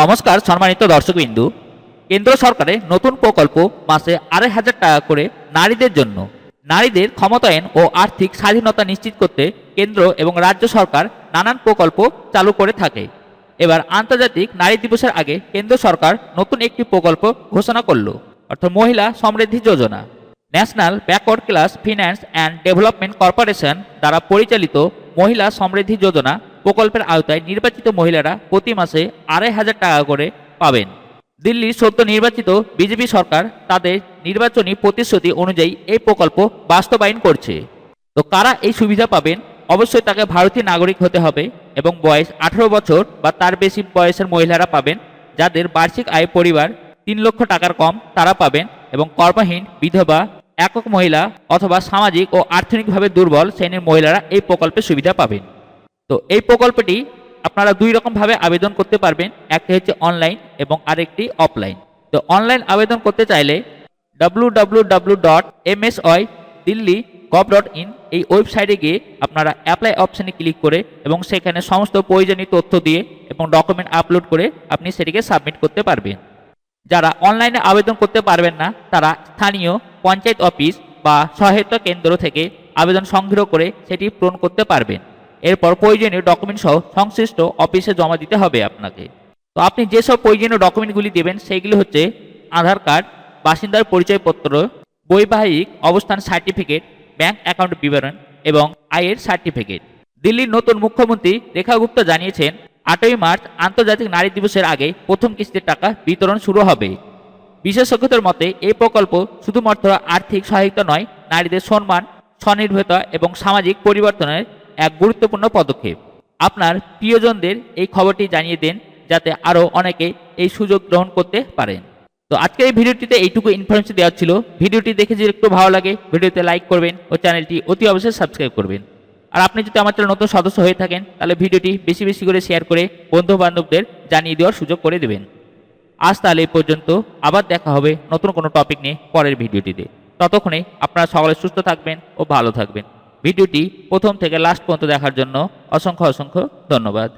নমস্কার সম্মানিত দর্শকবিন্দু। কেন্দ্র সরকারের নতুন প্রকল্প মাসে আড়াই হাজার টাকা করে নারীদের জন্য। নারীদের ক্ষমতায়ন ও আর্থিক স্বাধীনতা নিশ্চিত করতে কেন্দ্র এবং রাজ্য সরকার নানান প্রকল্প চালু করে থাকে। এবার আন্তর্জাতিক নারী দিবসের আগে কেন্দ্র সরকার নতুন একটি প্রকল্প ঘোষণা করল, অর্থাৎ Mahila Samriddhi Yojana. National Backward Class Finance and Development Corporation দ্বারা পরিচালিত মহিলা সমৃদ্ধি যোজনা প্রকল্পের আওতায় নির্বাচিত মহিলারা প্রতি মাসে আড়াই হাজার টাকা করে পাবেন। দিল্লির সদ্য নির্বাচিত বিজেপি সরকার তাদের নির্বাচনী প্রতিশ্রুতি অনুযায়ী এই প্রকল্প বাস্তবায়ন করছে। তো কারা এই সুবিধা পাবেন? অবশ্যই তাকে ভারতীয় নাগরিক হতে হবে এবং বয়স আঠারো বছর বা তার বেশি বয়সের মহিলারা পাবেন, যাদের বার্ষিক আয় পরিবার তিন লক্ষ টাকার কম তারা পাবেন এবং কর্মহীন বিধবা, একক মহিলা অথবা সামাজিক ও আর্থিকভাবে দুর্বল শ্রেণির মহিলারা এই প্রকল্পের সুবিধা পাবেন। তো এই প্রকল্পটি আপনারা দুই রকমভাবে আবেদন করতে পারবেন। একটি হচ্ছে অনলাইন এবং আরেকটি অফলাইন তো অনলাইন আবেদন করতে চাইলে W W W dot M Delhi gov dot in এই ওয়েবসাইটে গিয়ে আপনারা অ্যাপ্লাই অপশানে ক্লিক করে এবং সেখানে সমস্ত প্রয়োজনীয় তথ্য দিয়ে এবং ডকুমেন্ট আপলোড করে আপনি সেটিকে সাবমিট করতে পারবেন। যারা অনলাইনে আবেদন করতে পারবেন না, তারা স্থানীয় পঞ্চায়েত অফিস বা সহায়তা কেন্দ্র থেকে আবেদন সংগ্রহ করে সেটি পূরণ করতে পারবেন। এরপর প্রয়োজনীয় ডকুমেন্ট সহ সংশ্লিষ্ট অফিসে জমা দিতে হবে আপনাকে। তো আপনি যেসব প্রয়োজনীয় ডকুমেন্টগুলি দেবেন, সেইগুলি হচ্ছে আধার কার্ড, বাসিন্দার পরিচয়পত্র, বৈবাহিক অবস্থান সার্টিফিকেট ব্যাংক অ্যাকাউন্ট বিবরণ এবং আয়ের সার্টিফিকেট দিল্লির নতুন মুখ্যমন্ত্রী রেখা গুপ্তা জানিয়েছেন, আটই মার্চ আন্তর্জাতিক নারী দিবসের আগে প্রথম কিস্তির টাকা বিতরণ শুরু হবে। বিশেষজ্ঞদের মতে, এই প্রকল্প শুধুমাত্র আর্থিক সহায়তা নয়, নারীদের সম্মান, স্বনির্ভরতা এবং সামাজিক পরিবর্তনের এক গুরুত্বপূর্ণ পদক্ষেপ। আপনার প্রিয়জনদের এই খবরটি জানিয়ে দেন যাতে আরও অনেকে এই সুযোগ গ্রহণ করতে পারেন। তো আজকের এই ভিডিওটিতে এইটুকু ইনফরমেশন দেওয়া ছিল। ভিডিওটি দেখে যদি একটু ভালো লাগে, ভিডিওতে লাইক করবেন ও চ্যানেলটি অতি অবশ্যই সাবস্ক্রাইব করবেন। আর আপনি যদি আমার চ্যানেল নতুন সদস্য হয়ে থাকেন, তাহলে ভিডিওটি বেশি বেশি করে শেয়ার করে বন্ধু বান্ধবদের জানিয়ে দেওয়ার সুযোগ করে দেবেন। আজ তাহলে এই পর্যন্ত। আবার দেখা হবে নতুন কোনো টপিক নিয়ে পরের ভিডিওটিতে। ততক্ষণে আপনারা সকলে সুস্থ থাকবেন ও ভালো থাকবেন। ভিডিওটি প্রথম থেকে লাস্ট পর্যন্ত দেখার জন্য অসংখ্য অসংখ্য ধন্যবাদ।